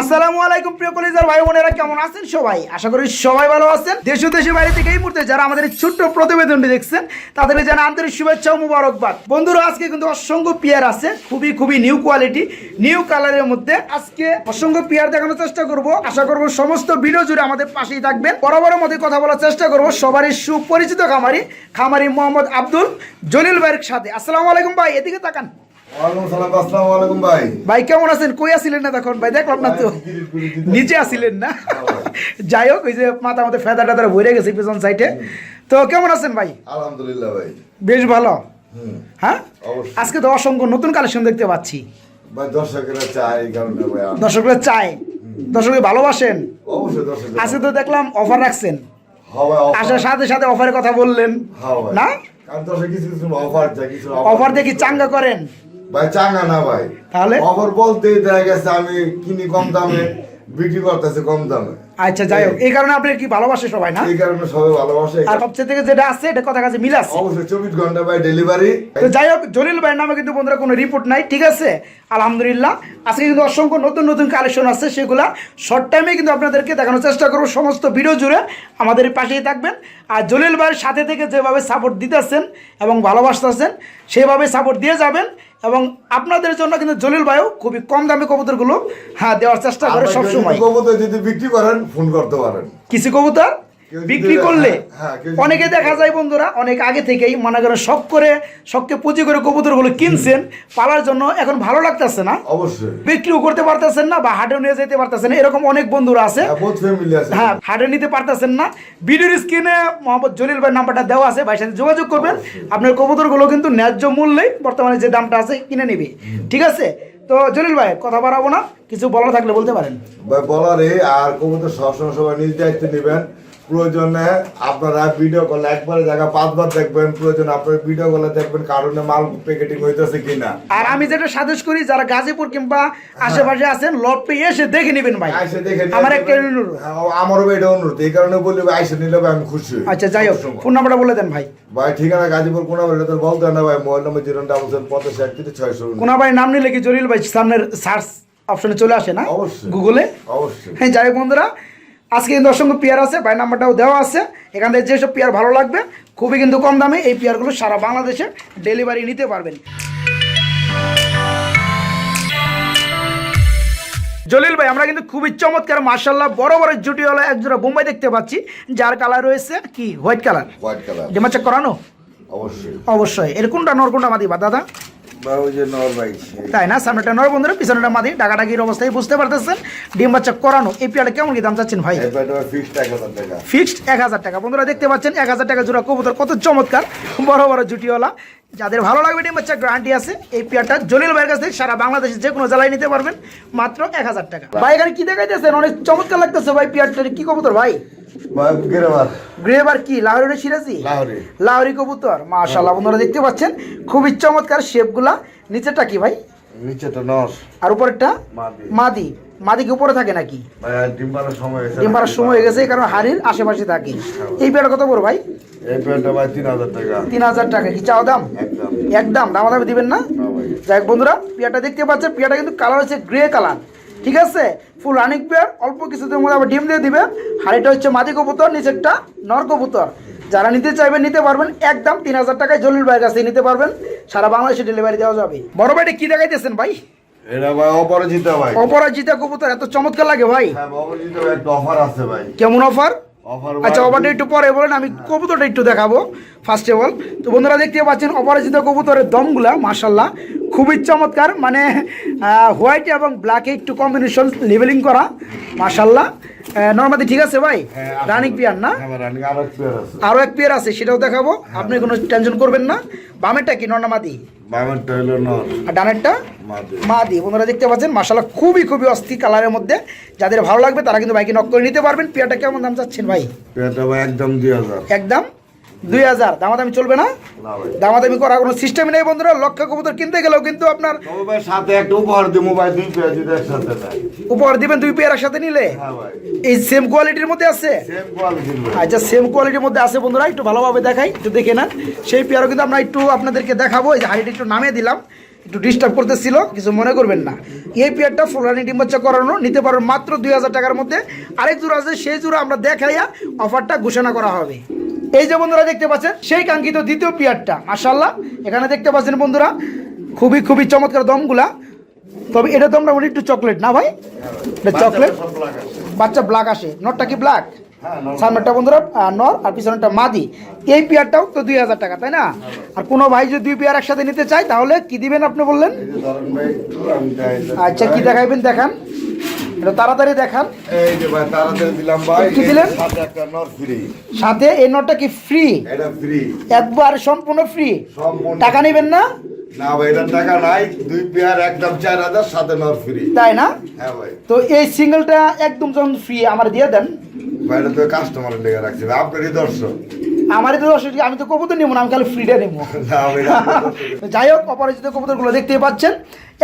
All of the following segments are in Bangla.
আসসালামু আলাইকুম প্রিয় কলেজার ভাই বোনেরা, কেমন আছেন সবাই? আশা করি সবাই ভালো আছেন। দেশ ও দেশের বাইরে থেকে এই মুহূর্তে যারা আমাদের ছোট্ট প্রতিবেদনটি দেখছেন, তাদেরকে জানা আন্তরিক শুভেচ্ছা ও মুবারকবাদ। বন্ধুরা, আজকে কিন্তু অসংখ্য পেয়ার আছে, খুবই খুবই নিউ কোয়ালিটি নিউ কালারের মধ্যে। আজকে অসংখ্য পেয়ার দেখানোর চেষ্টা করব। আশা করব সমস্ত ভিডিও জুড়ে আমাদের পাশেই থাকবেন। বরাবরের মধ্যে কথা বলার চেষ্টা করব সবারই সুপরিচিত খামারি খামারি মোহাম্মদ আব্দুল জলিল ভাইয়ের সাথে। আসসালামু আলাইকুম ভাই, এদিকে তাকান। ভাই। কেমন আছেন? কই আছিলেন না তখন? ভাই দেখলাম না তো। নিচে আসিলেন না? যাই হোক ওই যে মাথা মধ্যে ফেদা টেদা ভরে গেছে পেছন সাইডে তো কেমন আছেন ভাই? আলহামদুলিল্লাহ ভাই। বেশ ভালো। হ্যাঁ? আজকে তো অসংখ্য নতুন কালেকশন দেখতে পাচ্ছি। দর্শকেরা দর্শকরা চায়। দর্শকে ভালোবাসেন। আজকে তো দেখলাম অফার রাখছেন। আসার সাথে সাথে অফারের কথা বললেন। না? কিছু অফার অফার দেখি চাঙ্গা করেন। ভাই চাঙ্গা না ভাই। তাহলে? অফার বলতেই দেখা গেছে আমি কিনি কম দামে বিক্রি করতেছি কম দামে। আচ্ছা যাই হোক। এই। কারণে আপনার কি ভালোবাসে সবাই না? এই কারণে সবাই ভালোবাসে আর সবচেয়ে থেকে যেটা আছে এটা কথা কাছে মিল আছে? অবশ্যই চব্বিশ ঘণ্টা ভাই ডেলিভারি তো যাই হোক জলিল ভাইয়ের নামে কিন্তু বন্ধুরা কোনো রিপোর্ট নাই ঠিক আছে? আলহামদুলিল্লাহ। আজকে কিন্তু অসংখ্য নতুন নতুন কালেকশন আছে সেগুলা শর্ট টাইমে কিন্তু আপনাদেরকে দেখানোর চেষ্টা করব সমস্ত ভিডিও জুড়ে। আমাদের পাশেই থাকবেন। আর জলিল ভাইয়ের সাথে থেকে যেভাবে সাপোর্ট দিতেছেন এবং ভালোবাসতেছেন সেভাবে সাপোর্ট দিয়ে যাবেন। এবং আপনাদের জন্য কিন্তু জলিল ভাইও খুবই কম দামে কবুতরগুলো হ্যাঁ দেওয়ার চেষ্টা করে সবসময়। কবুতর যদি বিক্রি করেন ফোন করতে পারেন। কিছু কবুতর? বিক্রি করলে। হ্যাঁ, হ্যাঁ, অনেকে দেখা যায় বন্ধুরা অনেক আগে থেকেই মনে করেন শখ করে শখকে পুঁজি করে কবুতরগুলো কিনছেন পালার জন্য এখন ভালো লাগতেছে না। অবশ্যই। বিক্রিও করতে পারতেছেন না বা হাটে নিয়ে যেতে পারতেছেন এরকম অনেক বন্ধুরা আছে। হ্যাঁ আছে। হ্যাঁ হাটে নিতে পারতেছেন না। ভিডিওর স্ক্রিনে মোহাম্মদ জলিল ভাই নাম্বারটা দেওয়া আছে ভাইয়ের সাথে যোগাযোগ করবেন। আপনার কবুতরগুলো কিন্তু ন্যায্য মূল্যেই বর্তমানে যে দামটা আছে কিনে নেবে। ঠিক আছে? তো জলিল ভাই কথা বাড়াবো না কিছু বলার থাকলে বলতে পারেন। ভাই বলার আর কবুতর সবসময় সবাই নিজ দায়িত্ব নেবেন। প্রয়োজনে আপনারা ভিডিও কলে একবারে জায়গা পাঁচবার দেখবেন প্রয়োজনে আপনার ভিডিও কলে দেখবেন কারণে মাল প্যাকেটিং হইতেছে কিনা। আর আমি যেটা সাজেস্ট করি যারা গাজীপুর কিংবা আশেপাশে আছেন লট পেয়ে এসে দেখে নেবেন ভাই। আইসে দেখে আমার একটা অনুরোধ। হ্যাঁ, আমারও এটা অনুরোধ এই কারণে বলি ভাই আইসে নিলে ভাই আমি খুশি। আচ্ছা যাই হোক। ফোন নাম্বারটা বলে দেন ভাই। ভাই ঠিকানা গাজীপুর কোনা তো বলতে হয় না ভাই mobile number zero double seven পঞ্চাশ একত্রিশ ছয়শো কোনা ভাই নাম নিলে কি জলিল ভাই সামনের সার্চ অপশনে চলে আসে না? অবশ্যই। গুগলে অবশ্যই। হ্যাঁ যাই হোক বন্ধুরা আজকে কিন্তু অসংখ্য পেয়ার আছে ভাই নাম্বারটাও দেওয়া আছে। এখান থেকে যেসব পেয়ার ভালো লাগবে খুবই কিন্তু কম দামে এই পেয়ারগুলো সারা বাংলাদেশে ডেলিভারি নিতে পারবেন। জলিল ভাই আমরা কিন্তু খুবই চমৎকার মার্শাল্লাহ বড় বড় জুটিওয়ালা একজোড়া বোম্বাই দেখতে পাচ্ছি। যার কালার রয়েছে কি? হোয়াইট কালার হোয়াইট কালার ডিমা চেক করানো? অবশ্যই। অবশ্যই। এর কোনটা নর কোনটা মাদি বা দাদা? তাই না? সামনেটা নর বন্ধুরা পিছনেটা মাদি। ডাকাডাকির অবস্থায় বুঝতে পারতেছেন? ডিম বাচ্চা করানো। এই পেয়ারটা কেমন কি দাম চাচ্ছেন ভাই? ফিক্সড এক হাজার টাকা। বন্ধুরা দেখতে পাচ্ছেন এক হাজার টাকা জোড়া কবুতর কত চমৎকার। বড় বড় জুটিওয়ালা। যাদের ভালো লাগবে ডিম বাচ্চা গ্যারান্টি আছে। এই পেয়ারটা জলিল ভাইয়ের কাছ থেকে সারা বাংলাদেশে যে কোনো জেলায় নিতে পারবেন। মাত্র এক হাজার টাকা। ভাই এখানে কি দেখাইতেছেন? অনেক চমৎকার লাগতেছে ভাই পেয়ারটা কি কবুতর ভাই? গেরেবার। গ্রেভার কি? লাহোরের সিরাজি? লাহোরি। লাহোরি কবুতর। মাশাল্লাহ বন্ধুরা দেখতে পাচ্ছেন? খুবই চমৎকার শেপগুলা। নিচেরটা কি ভাই? নিচেটা নর। আর উপরেরটা? মাদি। মাদি। মাদি কি উপরে থাকে নাকি? ভাই ডিম পাড়ার সময় হয়েছে ডিম পাড়ার সময় হয়ে গেছে কারণে হাড়ির আশেপাশে থাকে। এই পেয়ারটা কত বড় ভাই? এই টাকা। তিন হাজার টাকা। কি চাও দাম? একদম। একদম। দামাদামি দিবেন না? যাই বন্ধুরা পিয়াটা দেখতে পাচ্ছেন। পিয়াটা কিন্তু কালার হচ্ছে গ্রে কালার ঠিক আছে? ফুল রানিং পেয়ার অল্প কিছুদের মধ্যে আবার ডিম দিয়ে দিবে। হাড়িটা হচ্ছে মাদি কবুতর নিচেরটা নর কবুতর। যারা নিতে চাইবেন নিতে পারবেন। একদম তিন হাজার টাকায় জলিল ভাইয়ের কাছে নিতে পারবেন। সারা বাংলাদেশে ডেলিভারি দেওয়া যাবে। বড় ভাইটা কি দেখাইতেছেন ভাই? ভাই অপরাজিতা ভাই। অপরাজিতা কবুতর এত চমৎকার লাগে ভাই। হ্যাঁ ভাই ভাই। কেমন অফার আচ্ছা অফারটা একটু পরে বলেন আমি কবুতরটা একটু দেখাবো। ফার্স্ট অফ অল তো বন্ধুরা দেখতে পাচ্ছেন অপরাজিত কবুতরের দমগুলা মার্শাল্লাহ খুবই চমৎকার। মানে হোয়াইট এবং ব্ল্যাকে একটু কম্বিনেশন লেভেলিং করা মার্শাল্লাহ নর্মালি ঠিক আছে ভাই? হ্যাঁ, রানিক পিয়ার না? হ্যাঁ আরও এক পেয়ার আছে। সেটাও দেখাবো। আপনি কোনো টেনশন করবেন না। বামেরটা কি আর ডানেরটা? মাদি। ওনারা দেখতে পাচ্ছেন মার্শাল্লাহ খুবই খুবই অস্থি কালারের মধ্যে। যাদের ভালো লাগবে তারা কিন্তু বাইকে নক করে নিতে পারবেন। পেয়ারটা কেমন দাম চাচ্ছেন ভাই? পেয়ারটা ভাই একদম দুই হাজার। একদম? দুই হাজার। দামাদামি চলবে না? না দামাদামি করার কোনো সিস্টেমই নেই বন্ধুরা। লক্ষ কবুতর কিনতে গেলেও কিন্তু আপনার সাথে একটা উপহার দিব ভাই দুই পেয়ার যদি একসাথে উপহার দিবেন দুই পেয়ার একসাথে নিলে? হ্যাঁ এই সেম কোয়ালিটির মধ্যে আছে? আচ্ছা সেম কোয়ালিটির মধ্যে আছে বন্ধুরা। একটু ভালোভাবে দেখাই একটু দেখে নেন। সেই পেয়ারও কিন্তু আমরা একটু আপনাদেরকে দেখাবো। এই যে হাড়িটা একটু নামিয়ে দিলাম। একটু ডিস্টার্ব করতেছিল কিছু মনে করবেন না। এই পেয়ারটা ফুলরানি ডিম বাচ্চা করানো নিতে পারবেন মাত্র দুই হাজার টাকার মধ্যে। আরেক জোড়া আছে সেই জোড়া আমরা দেখাইয়া অফারটা ঘোষণা করা হবে। এই যে বন্ধুরা দেখতে পাচ্ছেন সেই কাঙ্ক্ষিত দ্বিতীয় পেয়ারটা মাসাল্লাহ এখানে দেখতে পাচ্ছেন বন্ধুরা খুবই খুবই চমৎকার দমগুলা। তবে এটা তো আমরা বলি একটু চকলেট না ভাই? এটা চকলেট। বাচ্চা ব্ল্যাক আসে। নটটা কি ব্ল্যাক নর। সামনেরটা বন্ধুরা নর আর পিছনেরটা মাদি। এই পেয়ারটাও তো দুই হাজার টাকা তাই না? আর কোনো ভাই যদি দুই পেয়ার একসাথে নিতে চায় তাহলে কি দিবেন আপনি বললেন? আচ্ছা কি দেখাইবেন দেখান। এটা তাড়াতাড়ি দেখান। এই যে ভাই তাড়াতাড়ি দিলাম ভাই। কি দিলেন? সাথে একটা নট ফ্রি সাথে এই নটটা কি ফ্রি এটা ফ্রি একবার সম্পূর্ণ ফ্রি সম্পূর্ণ টাকা নেবেন না? না ভাই এটার টাকা নাই। দুই পেয়ার একদম চার হাজার সাথে নট ফ্রি তাই না? হ্যাঁ ভাই। তো এই সিঙ্গেলটা একদম যখন ফ্রি আমার দিয়ে দেন। ভাই এটা তো কাস্টমারের লেগে রাখছি আপনারই দর্শক। আমারই তো দর্শক আমি তো কবুতর নেব না আমি খালি ফ্রিডে নেব। ভাই। যাই হোক অপরাজিত কবুতরগুলো দেখতেই পাচ্ছেন।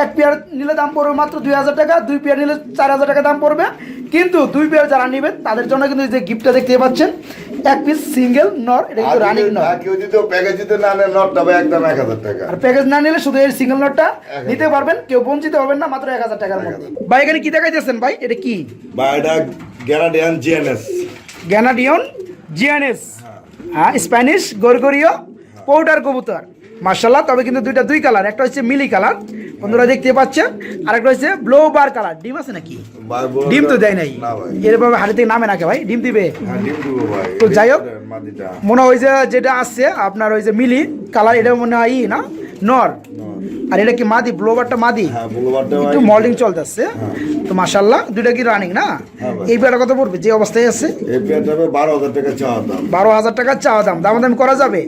এক পেয়ার নিলে দাম পড়বে মাত্র দুই হাজার টাকা দুই পেয়ার নিলে চার হাজার টাকা দাম পড়বে। কিন্তু দুই পেয়ার যারা নেবেন তাদের জন্য কিন্তু এই যে গিফটটা দেখতে পাচ্ছেন এক পিস সিঙ্গেল নর এটা কিন্তু রানিং নর কেউ যদি প্যাকেজ দিতে না নেয় নটটা ভাই একদম এক হাজার টাকা। আর প্যাকেজ না নিলে শুধু এই সিঙ্গেল নটটা নিতে পারবেন কেউ বঞ্চিত হবেন না মাত্র এক হাজার টাকার মধ্যে। ভাই এখানে কি দেখাইতেছেন ভাই? এটা কি? বা এটা গ্যারাডিয়ান জিএনএস গ্যানাডিয়ন জিয়ানেস হ্যাঁ স্প্যানিশ গরগরীয় পৌটার কবুতর। মার্শাল্লাহ তবে কিন্তু দুইটা দুই কালার একটা হচ্ছে মিলি কালার বন্ধুরা দেখতে পাচ্ছেন আর একটা হচ্ছে ব্লো বার কালার ডিম আছে নাকি? ডিম তো দেয় নাই। এরভাবে হাড়ি থেকে নামে নাকি ভাই? ডিম দিবে? হ্যাঁ তো যাই হোক। মনে হয় যে যেটা আসছে আপনার ওই যে মিলি কালার এটা মনে হয় ই না? নর। আর এটা কি মাদি? ব্লোবারটা মাদি? হ্যাঁ একটু মল্ডিং চলতেছে। তো মাশাল্লাহ দুইটা কি রানিং না? হ্যাঁ এই কত পড়বে? যে অবস্থায় আছে? বারো হাজার টাকা চাওয়া দাম। চাওয়া দাম। করা যাবে?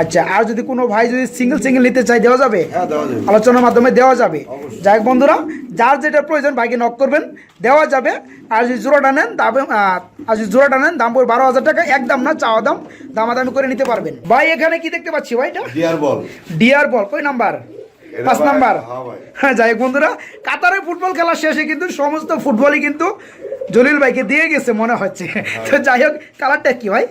আচ্ছা আর যদি কোনো ভাই যদি সিঙ্গেল সিঙ্গেল নিতে চাই দেওয়া যাবে? হ্যাঁ আলোচনার মাধ্যমে দেওয়া যাবে। যাই হোক বন্ধুরা যার যেটা প্রয়োজন ভাইকে নক করবেন দেওয়া যাবে। আর যদি জোড়াটা নেন দামে আর যদি জোড়াটা নেন দাম পড়বে বারো হাজার টাকা। একদম না চাওয়া দাম। দামাদামি করে নিতে পারবেন। ভাই এখানে কি দেখতে পাচ্ছি ভাই এটা? ডিয়ার বল ডিয়ার বল কই নাম্বার? পাঁচ নাম্বার। হ্যাঁ হ্যাঁ যাই বন্ধুরা কাতারে ফুটবল খেলা শেষে কিন্তু সমস্ত ফুটবলই কিন্তু জলিল ভাইকে দিয়ে গেছে মনে হচ্ছে। তো যাই হোক কালারটা কি ভাই?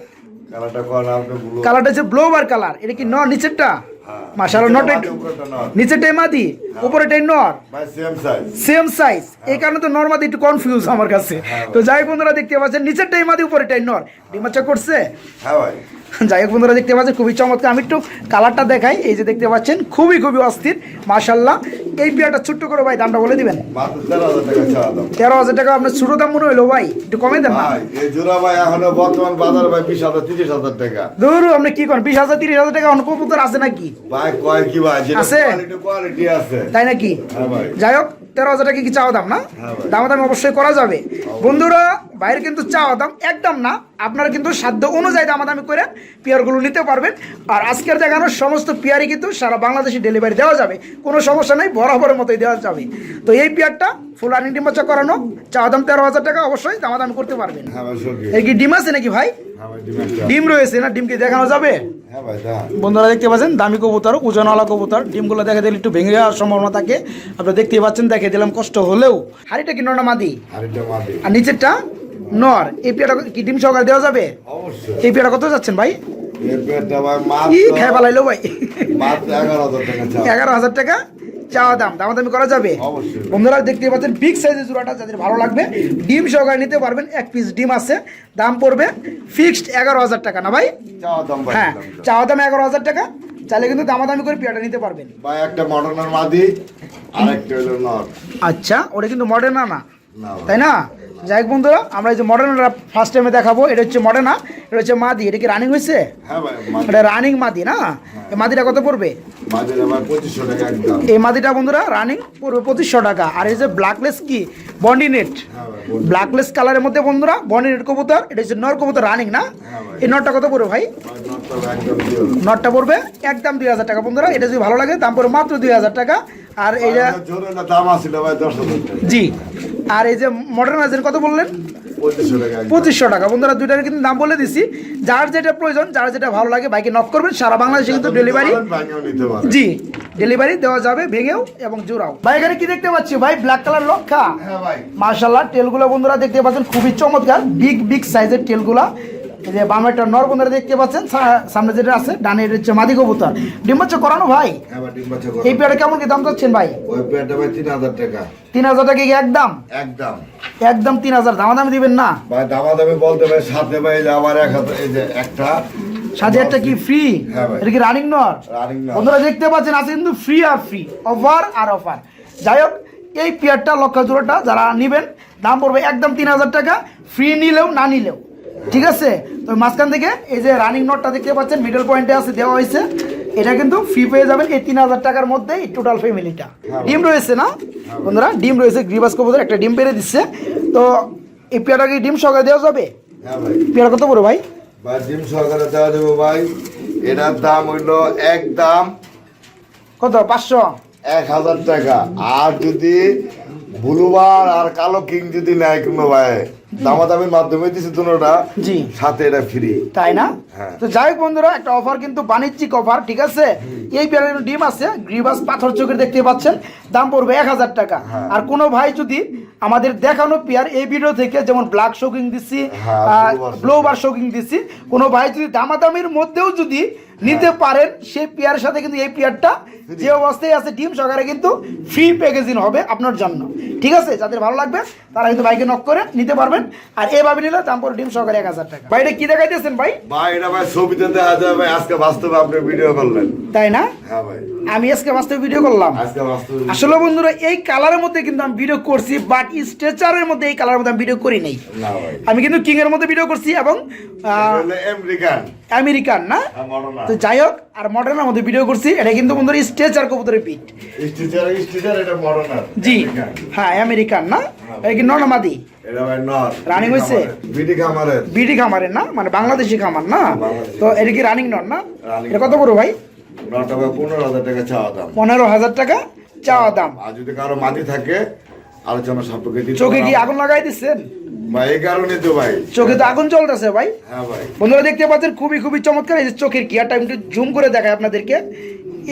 কালারটা ব্লু হচ্ছে ব্লোবার কালার। এটা কি নর নিচেরটা? হ্যাঁ। মাশাআল্লাহ নট মাটি উপরেরটা নর। নিচেরটাই মাদি উপরেটাই নর। সেম সাইজ এই কারণে তো একটু কনফিউজ আমার কাছে। হ্যাঁ। তো যাই বন্ধুরা দেখতে পাচ্ছেন নিচেরটাই মাদি উপরেটাই নর। ডিমাচা করছে? হ্যাঁ ভাই। যাই হোক বন্ধুরা দেখতে পাচ্ছেন খুবই চমৎকার। আমি একটু কালারটা দেখাই। এই যে দেখতে পাচ্ছেন খুবই খুবই অস্থির মাশাল্লাহ এই বিয়াটা ছোট্ট করে ভাই দামটা বলে দিবেন? তেরো হাজার টাকা আপনার ছোট দাম মনে হইল ভাই একটু কমে দেন না? ভাই জোড়া ভাই এখনও বর্তমান বাজার ভাই বিশ হাজার তিরিশ হাজার টাকা। ধরু আপনি কি করেন? বিশ হাজার তিরিশ হাজার টাকা অন্য কবুতর আছে নাকি? ভাই কয় কি ভাই? আছে? কোয়ালিটি কোয়ালিটি আছে। তাই নাকি? যাই হোক তেরো হাজার টাকা কি চাওয়া দাম না? হ্যাঁ দাম দাম অবশ্যই করা যাবে। বন্ধুরা বাইরে কিন্তু চাওয়া দাম একদম না। আপনারা কিন্তু সাধ্য অনুযায়ী দামাদামি করে পেয়ারগুলো নিতে পারবেন। আর আজকের দেখানোর সমস্ত পেয়ারই কিন্তু সারা বাংলাদেশে ডেলিভারি দেওয়া যাবে। কোনো সমস্যা নেই বরাবরের মতোই দেওয়া যাবে। তো এই পেয়ারটা ফুল রানিং ডিম বাচ্চা করানো। চাওয়া দাম তেরো হাজার টাকা অবশ্যই দামাদামি করতে পারবেন। হ্যাঁ এর কি ডিম আছে নাকি ভাই? হ্যাঁ ডিম রয়েছে না? ডিম কি দেখানো যাবে? হ্যাঁ বন্ধুরা দেখতে পাচ্ছেন দামি কবুতর ওজনওয়ালা কবুতর। ডিমগুলো দেখে দিলে একটু ভেঙে যাওয়ার সম্ভাবনা থাকে। আপনারা দেখতেই পাচ্ছেন দেখে দিলাম কষ্ট হলেও। হাড়িটা কি নটা মাদি? আর নিচেরটা নর। এই পেয়ারটা কি ডিম সহকারে দেওয়া যাবে? এই পেয়ারটা কত যাচ্ছেন ভাই? এই খেয়ে ফেলাইলো ভাই। এগারো হাজার টাকা? চাওয়া দাম দামাদামি করা যাবে। বন্ধুরা দেখতে পাচ্ছেন বিগ সাইজের জোড়াটা যাদের ভালো লাগবে ডিম সহকারে নিতে পারবেন এক পিস ডিম আছে দাম পড়বে ফিক্সড এগারো হাজার টাকা না ভাই? হ্যাঁ। চাওয়া দাম এগারো হাজার টাকা চাইলে কিন্তু দামাদামি করে পেয়ারটা নিতে পারবেন। ভাই একটা মডার্নের মাদি আরেকটা হলো নট আচ্ছা ওটা কিন্তু মডার্ন না না? তাই না? যাই বন্ধুরা আমরা এই যে ফার্স্ট টাইমে দেখাবো এটা হচ্ছে মডার্না এটা হচ্ছে মাদি এটা কি রানিং হয়েছে? হ্যাঁ এটা রানিং মাদি না? এই মাদিটা কত পড়বে? এই মাদিটা বন্ধুরা রানিং পড়বে পঁচিশশো টাকা। আর এই যে ব্ল্যাকলেস কি? বন্ডি নেট হ্যাঁ। ব্ল্যাকলেস কালারের মধ্যে বন্ধুরা বন্ডি নেট কবুতর এটা হচ্ছে নর কবুতর রানিং না? হ্যাঁ এই নটটা কত পড়বে ভাই? নটটা পড়বে একদম দুই হাজার টাকা বন্ধুরা। এটা যদি ভালো লাগে দাম পড়বে মাত্র দুই হাজার টাকা। আর হাজার টাকা। জি। আর এই যে মডার্নাইজের কত বললেন? পঁচিশশো টাকা। বন্ধুরা দুইটার কিন্তু দাম বলে দিছি। যার যেটা প্রয়োজন যার যেটা ভালো লাগে বাইকে নক করবেন। সারা বাংলাদেশে কিন্তু ডেলিভারি জি ডেলিভারি দেওয়া যাবে ভেঙেও এবং জোড়াও। ভাই এখানে কি দেখতে পাচ্ছি? ভাই ব্ল্যাক কালার লক্ষা। হ্যাঁ মার্শাল্লাহ টেলগুলো বন্ধুরা দেখতে পাচ্ছেন খুবই চমৎকার। বিগ বিগ সাইজের টেলগুলা এই যে বামে একটা নর দেখতে পাচ্ছেন সামনে যেটা আছে ডানে এটা হচ্ছে মাদি কবুতর। ডিম বাচ্চা করানো ভাই? হ্যাঁ এই পেয়ারটা কেমন কি দাম চাচ্ছেন ভাই? ওই পেয়ারটা ভাই তিন হাজার টাকা। তিন হাজার টাকা কি একদম? একদম। একদম তিন হাজার। দামা দামি দিবেন না? ভাই দামা দামি বলতে ভাই সাথে ভাই আমার এক হাজার এই যে একটা। সাথে একটা কি ফ্রি হ্যাঁ এটা কি রানিং রানিং বন্ধুরা দেখতে পাচ্ছেন আছে কিন্তু ফ্রি আর ফ্রি অফার আর অফার যাই হোক এই পেয়ারটা লক্ষা জোড়াটা যারা নেবেন দাম পড়বে একদম তিন হাজার টাকা। ফ্রি নিলেও না নিলেও। ঠিক আছে? তো মাঝখান থেকে এই যে রানিং নোটটা দেখতে পাচ্ছেন মিডল পয়েন্টে আছে দেওয়া হয়েছে। এটা কিন্তু ফ্রি পেয়ে যাবেন এই তিন হাজার টাকার মধ্যে এই টোটাল ফ্যামিলিটা ডিম রয়েছে না? বন্ধুরা ডিম রয়েছে গ্রিবাস কবুতর একটা ডিম পেরে দিচ্ছে। তো এই পেয়ারটাকে ডিম সকালে দেওয়া যাবে? হ্যাঁ ভাই। কত বড় ভাই? ডিম সহকারে দেওয়া দেবো ভাই। এটার দাম হইল এক দাম কত? পাঁচশো? এক হাজার টাকা। আর যদি ব্লুবার আর কালো কিং যদি নেয় কোনো ভাই দামাদামির মাধ্যমে দিছে দুটোটা জি। সাথে এটা ফ্রি তাই না? হ্যাঁ। তো যাই হোক বন্ধুরা একটা অফার কিন্তু বাণিজ্যিক অফার ঠিক আছে? এই পেয়ারের ডিম আছে গ্রিবাস পাথর চোখের দেখতে পাচ্ছেন। দাম পড়বে এক হাজার টাকা। হ্যাঁ। আর কোনো ভাই যদি আমাদের দেখানো পেয়ার এই ভিডিও থেকে যেমন ব্ল্যাক শোকিং দিচ্ছি হ্যাঁ, blue ব্লো বার শোকিং দিচ্ছি কোনো ভাই যদি দামাদামির মধ্যেও যদি নিতে পারেন সেই পেয়ারের সাথে কিন্তু এই পেয়ারটা যে অবস্থায় আছে ডিম সহকারে কিন্তু ফ্রি প্যাকেজিং হবে আপনার জন্য। ঠিক আছে? যাদের ভালো লাগবে তারা কিন্তু বাইকে নক করে নিতে পারবেন। আর এভাবে নিলে দাম ডিম সহকারে এক হাজার টাকা। ভাই এটা কি দেখাইতেছেন ভাই? ভাই এটা ভাই ছবিতে দেখা যায় ভাই। আজকে বাস্তবে আপনি ভিডিও করলেন। তাই না? হ্যাঁ ভাই। আমি আজকে বাস্তবে ভিডিও করলাম। আসলে বন্ধুরা এই কালারের মধ্যে কিন্তু আমি ভিডিও করছি বাট স্ট্রেচারের মধ্যে এই কালারের মধ্যে আমি ভিডিও করি নাই। আমি কিন্তু কিং এর মধ্যে ভিডিও করছি এবং আমেরিকান আমেরিকান না? তো যাই হোক আর মডার্নের মধ্যে ভিডিও করছি। এটা কিন্তু বন্ধুরা কবুতরের স্টিচার স্টিচার এটা মডার্ন জি। হ্যাঁ আমেরিকান না? এটা কি নর্মাদি রানিং হয়েছে? বিডি খামারের। না? মানে বাংলাদেশি খামার না? তো এটা কি রানিং নর না? এটা কত বড় ভাই? পনেরো হাজার টাকা চাওয়া দাম। পনেরো হাজার টাকা চাওয়া দাম। আর যদি কারও মাটি থাকে আলোচনা সাপেক্ষে চোখে কি আগুন লাগাই দিচ্ছেন? ভাই কারণে তো ভাই। চোখে তো আগুন চলতেছে ভাই। হ্যাঁ ভাই। বন্ধুরা দেখতে পাচ্ছেন খুবই খুবই চমৎকার এই যে চোখের একটু জুম করে আপনাদেরকে।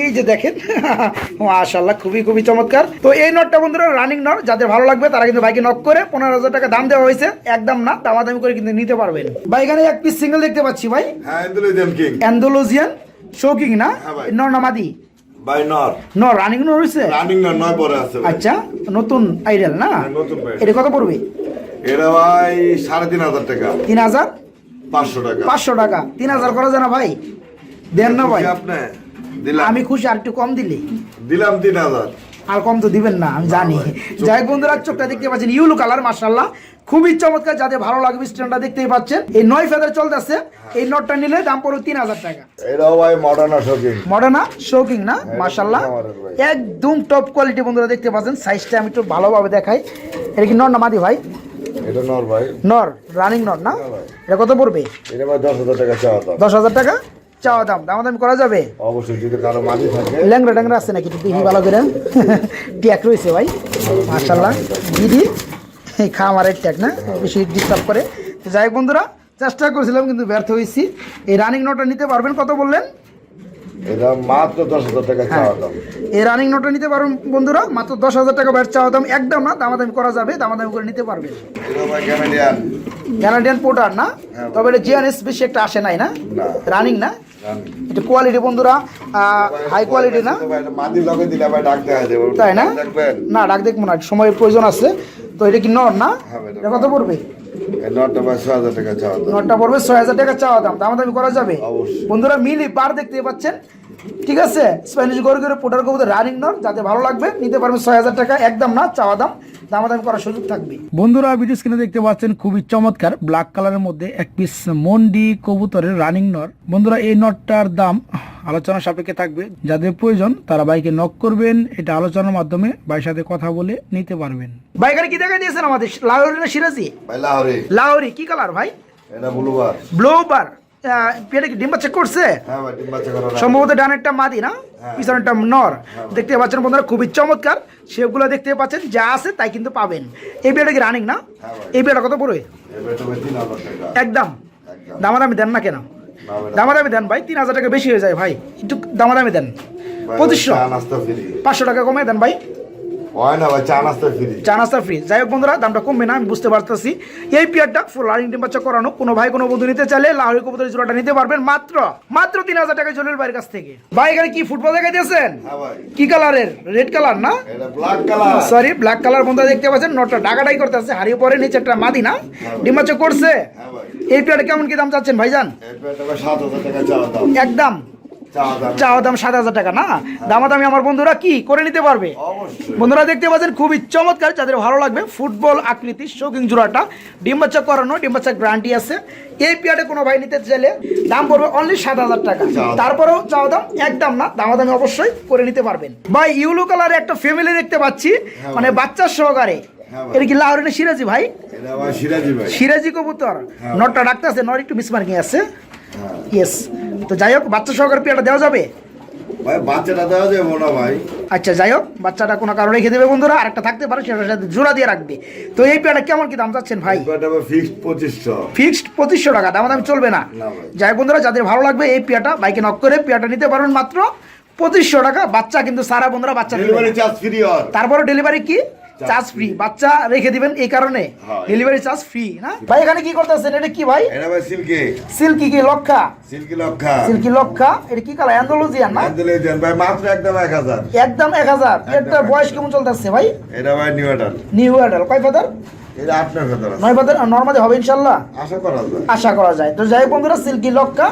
এই যে দেখেন মাশাল্লাহ খুবই খুবই চমৎকার। তো এই নটটা বন্ধুরা রানিং নট যাদের ভালো লাগবে তারা কিন্তু বাইকে নক করে পনেরো হাজার টাকা দাম দেওয়া হয়েছে। একদম না দামাদামি করে কিন্তু নিতে পারবেন। ভাই এখানে এক পিস সিঙ্গেল দেখতে পাচ্ছি ভাই। অ্যান্ডোলোজিয়ান শোকিং না? হ্যাঁ ভাই। নর। নর রানিং নর নয় পরে আছে আচ্ছা নতুন আইডাল না? হ্যাঁ, নতুন ভাই। এটা কত পড়বে? এটা ভাই সাড়ে তিন হাজার টাকা। তিন হাজার? পাঁচশো টাকা। পাঁচশো টাকা। তিন হাজার করা যায় না ভাই? দেন না ভাই। খুশি আপনি? দিলাম। আমি খুশি আর একটু কম দিলি। দিলাম তিন হাজার। আর কম তো দিবেন না আমি জানি। যাই বন্ধুরা চোখটা দেখতে পাচ্ছেন ইউলু কালার মার্শাল্লাহ খুবই চমৎকার যাদের ভালো লাগবে স্ট্যান্ডটা দেখতেই পাচ্ছেন। এই নয় ফেদার চলতেছে এই নটটা নিলে দাম পড়বে তিন হাজার টাকা। এটাও ভাই মডার্ন শপিং মডার্না শোকিং না? মার্শাল্লাহ আমাদের ভাই। একদম টপ কোয়ালিটি বন্ধুরা দেখতে পাচ্ছেন। সাইজটা আমি একটু ভালোভাবে দেখাই। এটা কি নর না মাদি ভাই? এটা নর ভাই। নর রানিং নর না? হ্যাঁ এটা কত পড়বে? এটা ভাই দশ হাজার টাকা চাওয়া দশ হাজার টাকা? চাওয়া দাম দাম দাম করা যাবে? অবশ্যই যদি কারও মাটি থাকে। ল্যাংরা ট্যাংরা আছে নাকি? দেখি ভালো করে। ট্যাক রয়েছে ভাই। মার্শাল্লাহ দিদি খামারের ট্যাক না? বেশি ডিস্টার্ব করে। তো যাই বন্ধুরা চেষ্টা করেছিলাম কিন্তু ব্যর্থ হয়েছি। এই রানিং নোটটা নিতে পারবেন? কত বললেন? এটা মাত্র দশ হাজার টাকা হ্যাঁ। চাওয়া দাম। এই রানিং নোটটা নিতে পারবেন বন্ধুরা মাত্র দশ হাজার টাকা ব্যাট চাওয়া দাম। একদম না দামাদামি করা যাবে দামাদামি করে নিতে ভাই ক্যানাডিয়ান পোর্টার না? হ্যাঁ। তবে এটা জিএনএস বেশি একটা আসে নাই না। রানিং না? এটা কোয়ালিটি বন্ধুরা হাই কোয়ালিটি না? তাই না? না ডাক দেখব না সময়ের প্রয়োজন আছে। তো এটা কি নর না? হ্যাঁ, এটা কত পড়বে? এই নটটা ভাই হাজার টাকা চাওয়া দাম। নটটা পড়বে ছয় হাজার টাকা চাওয়া দাম। দামাদামি করা যাবে। বন্ধুরা মিলি পার দেখতে পাচ্ছেন। ঠিক আছে? স্প্যানিশ গরু করে পোটার কবুতর রানিং নর যাতে ভালো লাগবে নিতে পারবেন ছয় হাজার টাকা। একদম না চাওয়া দাম। দামাদামি করার সুযোগ থাকবে। বন্ধুরা ভিডিও স্ক্রিনে দেখতে পাচ্ছেন খুবই চমৎকার ব্ল্যাক কালারের মধ্যে এক পিস মন্ডি কবুতরের রানিং নর বন্ধুরা এই নটটার দাম আলোচনা সাপেক্ষে থাকবে। যাদের প্রয়োজন তারা বাইকে নক করবেন। এটা আলোচনার মাধ্যমে ভাইয়ের সাথে কথা বলে নিতে পারবেন। বাইকারে কি দেখা দিয়েছেন আমাদের? লাহোরি না সিরাজি? ভাই লাহরি। লাহোরি কি কালার ভাই? এটা ব্লুবার ব্লোবার পেটে কি ডিম্বা চেক করছে? হ্যাঁ ডিম বাচ্চা সম্ভবত ডানেরটা মাদি না? হ্যাঁ। পিছনেরটা নর। দেখতে পাচ্ছেন বন্ধুরা খুবই চমৎকার। সেগুলো দেখতে পাচ্ছেন যা আছে তাই কিন্তু পাবেন। এই বিয়েটা কি রানিং না? হ্যাঁ এই বিয়েটা কত পড়বে? একদম। দামাদামি দেন না কেন? দামাদামি। দেন ভাই তিন হাজার টাকা বেশি হয়ে যায় ভাই। একটু দামাদামি দেন। পঁচিশশো। পাঁচশো টাকা কমে দেন ভাই। হয় না ভাই চা নাস্তা ফ্রি চা নাস্তা ফ্রি যাই হোক বন্ধুরা দামটা কমবে না আমি বুঝতে পারতেছি। এই পেয়ারটা ফুল লার্নিং টেম বাচ্চা করানো। কোনো ভাই কোনো বন্ধু নিতে চাইলে লাহরি কবুতরের জোড়াটা নিতে পারবেন। মাত্র মাত্র তিন হাজার টাকা জলিল ভাইয়ের কাছ থেকে। ভাই এখানে কি ফুটবল দিয়েছেন হ্যাঁ কি কালারের? রেড কালার না? সরি ব্ল্যাক কালার বন্ধুরা দেখতে পাচ্ছেন। নটটা ডাকাটাই করতে আছে হারিয়ে পরে নিচে একটা মাদি না? ডিম বাচ্চা করছে? হ্যাঁ এই পেয়ারটা কেমন কি দাম চাচ্ছেন ভাইজান? একদম। চাওয়া দাম। সাত হাজার টাকা না? দামাদামি আমার বন্ধুরা কি করে নিতে পারবে? বন্ধুরা দেখতে পাচ্ছেন খুবই চমৎকার যাদের ভালো লাগবে ফুটবল আকৃতি শৌখিন জোড়াটা। ডিম বাচ্চা করানো আছে। এই পেয়ারে কোনো ভাই নিতে চাইলে দাম পড়বে অনলি সাত হাজার টাকা। তারপরেও চাওয়া দাম একদম না দামাদামি অবশ্যই করে নিতে পারবেন। ভাই ইউলো কালারে একটা ফ্যামিলি দেখতে পাচ্ছি মানে বাচ্চার সহকারে। হ্যাঁ এটা কি লাহোরের সিরাজি ভাই? সিরাজি কবুতর। হ্যাঁ। নটটা ডাকতে আছে নর একটু মিসমার্কিং আছে। হ্যাঁ। ইয়েস তো যাই হোক বাচ্চা সহকারে পেয়ারটা দেওয়া যাবে? ভাই বাচ্চাটা দেওয়া যাবে না ভাই। আচ্ছা যাই হোক বাচ্চাটা কোনো কারণে রেখে দেবে বন্ধুরা আর একটা থাকতে পারে সেটার সাথে জোড়া দিয়ে রাখবে। তো এই পেয়ারটা কেমন কি দাম চাচ্ছেন ভাই? ফিক্সড পঁচিশশো। ফিক্সড পঁচিশশো টাকা দাম দাম চলবে না। যাই বন্ধুরা যাদের ভালো লাগবে এই পেয়ারটা বাইকে নক করে পেয়ারটা নিতে পারবেন মাত্র পঁচিশশো টাকা। বাচ্চা কিন্তু সারা বন্ধুরা বাচ্চা তারপরে ডেলিভারি কি? চার্জ ফ্রি বাচ্চা রেখে দিবেন এই কারণে। ডেলিভারি চার্জ ফ্রি না? ভাই এখানে কি করতেছেন? এটা কি ভাই? এটা ভাই সিল্কি। সিল্কি কি লক্ষা? সিল্কি লক্ষা। সিল্কি লক্ষা? এটা কি কালার? অ্যান্ডোলজিয়ান না? দেন ভাই মাত্র একদম এক হাজার। একদম এক হাজার। এটার বয়স কেমন চলতেছে ভাই? এটা ভাই নিউ অর্ডার নিউ অ্যাডাল কয় ফাদার এটা নর্মালি হবে ইনশাল্লাহ? আশা করা যায়। আশা করা যায়। তো যাই হোক বন্ধুরা সিল্কি লক্কা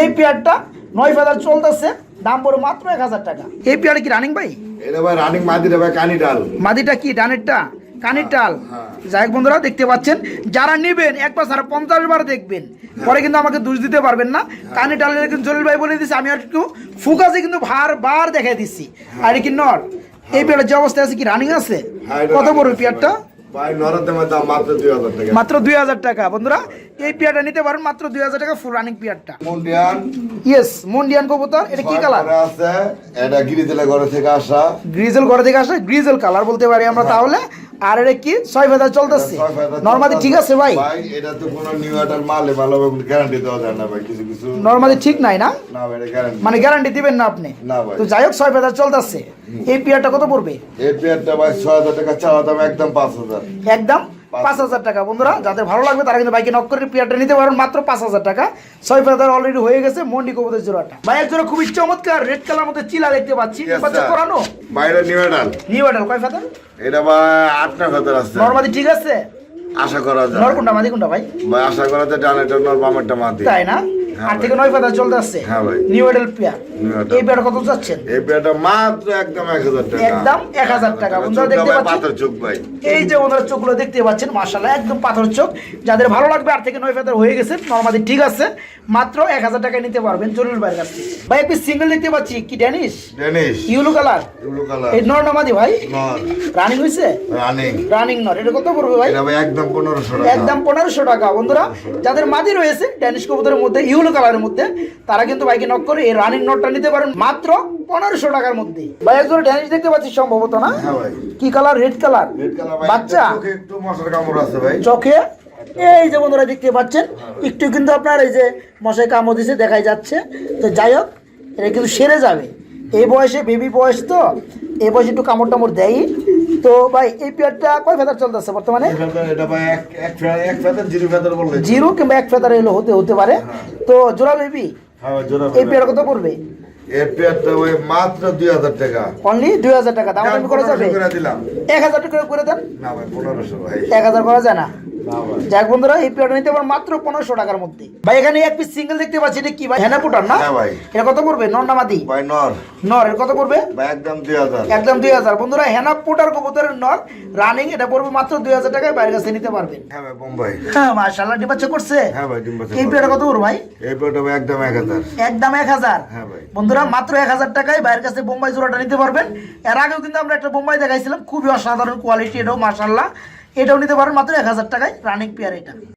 এই পেয়ারটা নয় ফাদার চলতেছে দাম পড়ে মাত্র এক হাজার টাকা। এই পেয়ারে কি রানিং ভাই? এটা ভাই রানিং মাদি রে ভাই কানি ডাল। মাদিটা কি ডানেরটা কানির টাল যাই বন্ধুরা দেখতে পাচ্ছেন যারা নেবেন একবার সারা পঞ্চাশ বার দেখবেন পরে কিন্তু আমাকে দোষ দিতে পারবেন না। কানি টালের কিন্তু জলিল ভাই বলে দিচ্ছে আমি একটু ফুকাসে কিন্তু বার বার দেখাই দিচ্ছি। আর কি নট এই পেয়ারের যে অবস্থা আছে কি রানিং আছে? হ্যাঁ, কত বড় পেয়ারটা? মাত্র দুই হাজার টাকা। মাত্র দুই হাজার টাকা। বন্ধুরা এই পেয়ারটা নিতে পারেন মাত্র দুই হাজার টাকা ফুল রানিং পেয়ারটা। মন্ডিয়ান। ইয়েস মন্ডিয়ান কবুতর এটা কি কালার আছে এটা গিরিজেলা ঘরে থেকে আসা। গ্রিজেল ঘরে থেকে আসা গ্রিজেল কালার বলতে পারি আমরা তাহলে। আর এটা কি? ছয় ফেদার চলতেছে। নর্মালি ঠিক আছে ভাই। এটা তো কোনো নিউ অর্ডার মালে ভালো গ্যারান্টি দেওয়া যায় না ভাই কিছু কিছু নর্মালি ঠিক নাই না? না ভাই গ্যারান্টি মানে গ্যারান্টি দিবেন না আপনি? না ভাই। তো যাই হোক ছয় ফেদার চলতেছে। এই পিয়ারটা কত পড়বে? এই পিয়ারটা ভাই ছয় হাজার টাকা চাওয়া দাম একদম পাঁচ হাজার। একদম? পাঁচ হাজার টাকা। বন্ধুরা যাদের ভালো লাগবে তারা কিন্তু বাইকে নক করে পেয়ারটা নিতে পারেন। মাত্র পাঁচ হাজার টাকা। ছয় ফেদার অলরেডি হয়ে গেছে মন্ডি কবুতের জোড়াটা। ভাই জোড়া খুবই চমৎকার রেড কালার মধ্যে চিলা দেখতে পাচ্ছি। করানো? বাইরে নিউ অর্ডার কয় ফেদার এটা ভাই আটটা ভেতর আছে। নরমাদি ঠিক আছে? আশা করা যায়। নর কোনটা মাদি কোনটা ভাই? ভাই আশা করা যায় ডানেরটা নর বামেরটা মাদি। তাই না? আট থেকে নয় চলতে আসছে। হ্যাঁ নিউ এডেল পেয়ার এই কত যাচ্ছেন? এই পেয়ারটা মাত্র একদম এক হাজার টাকা। একদম 1000 টাকা। বন্ধুরা দেখতে পাচ্ছেন? চোখ ভাই। এই যে ওনার চোখগুলো দেখতে পাচ্ছেন মাশাল্লাহ একদম পাথর চোখ। যাদের ভালো লাগবে আর থেকে নয় হয়ে গেছে নর্মালি ঠিক আছে। মাত্র এক হাজার টাকায় নিতে পারবেন জরুরি বাইরের কাছ ভাই একটি সিঙ্গেল দেখতে পাচ্ছি কি ড্যানিশ ইউলো কালার কালার এই নর নামাদি ভাই? রানিং রানিং রানিং নর। এটা কত পড়বে ভাই? এটা ভাই একদম পনেরোশো টাকা। একদম টাকা। বন্ধুরা যাদের মাদি রয়েছে ড্যানিশ কবুতরের মধ্যে ইউলো কালারের মধ্যে তারা কিন্তু বাইকে নক করে এই রানিং নোটটা নিতে পারেন মাত্র পনেরোশো টাকার মধ্যে। ভাই একজন ড্যানিশ দেখতে পাচ্ছি সম্ভবত না? হ্যাঁ কি কালার? Red colour? বাচ্চা? চোখে একটু মশার কামড় আছে ভাই। চোখে? এই যে বন্ধুরা দেখতে পাচ্ছেন একটু কিন্তু আপনার এই যে মশাই কামড় দিছে দেখাই যাচ্ছে। তো যাই হোক এটা কিন্তু সেরে যাবে। এই বয়সে বেবি বয়স তো এই বয়সে একটু কামড় টামড় দেয় তো ভাই এই পেয়ারটা কয় ফেদার চলতেছে বর্তমানে? জিরো কিংবা এক ফেদার এলো হতে হতে পারে। তো জোড়া বেবি? হ্যাঁ এই। পেয়ার কত পড়বে? মাত্র দুই হাজার টাকা। অনলি দুই হাজার টাকা। দাম করা যাবে এক হাজার টাকা করে দেন না ভাই পনেরোশো ভাই। এক হাজার করা যায় না? যাক বন্ধুরা এই পেয়ারটা নিতে পারেন মাত্র পনেরোশো টাকার মধ্যে। ভাই এখানে এক পিস সিঙ্গেল দেখতে পাচ্ছি এটা কি ভাই? হ্যানা পুটার না? হ্যাঁ ভাই। এটা কত পড়বে? নন্নামাদি ভাই নর। নর এর কত পড়বে? ভাই একদম দুই হাজার। একদম দুই হাজার। বন্ধুরা হেনা পুটার কবুতরের নর রানিং এটা পড়বে মাত্র দুই হাজার টাকায় কাছে নিতে পারবেন। হ্যাঁ ভাই বোম্বাই। হ্যাঁ করছে? হ্যাঁ ভাই এই। পেয়ারটা কত পড়বে ভাই? এই পেয়ারটা ভাই একদম এক হাজার। একদম এক হাজার? হ্যাঁ ভাই। বন্ধুরা মাত্র এক হাজার টাকায় বাইরের কাছে বোম্বাই জোড়াটা নিতে পারবেন। এর আগেও কিন্তু আমরা একটা বোম্বাই দেখাইছিলাম খুবই অসাধারণ কোয়ালিটি এটাও মাশাল্লাহ এটাও নিতে পারেন মাত্র এক হাজার টাকায় রানিং পেয়ার এটা।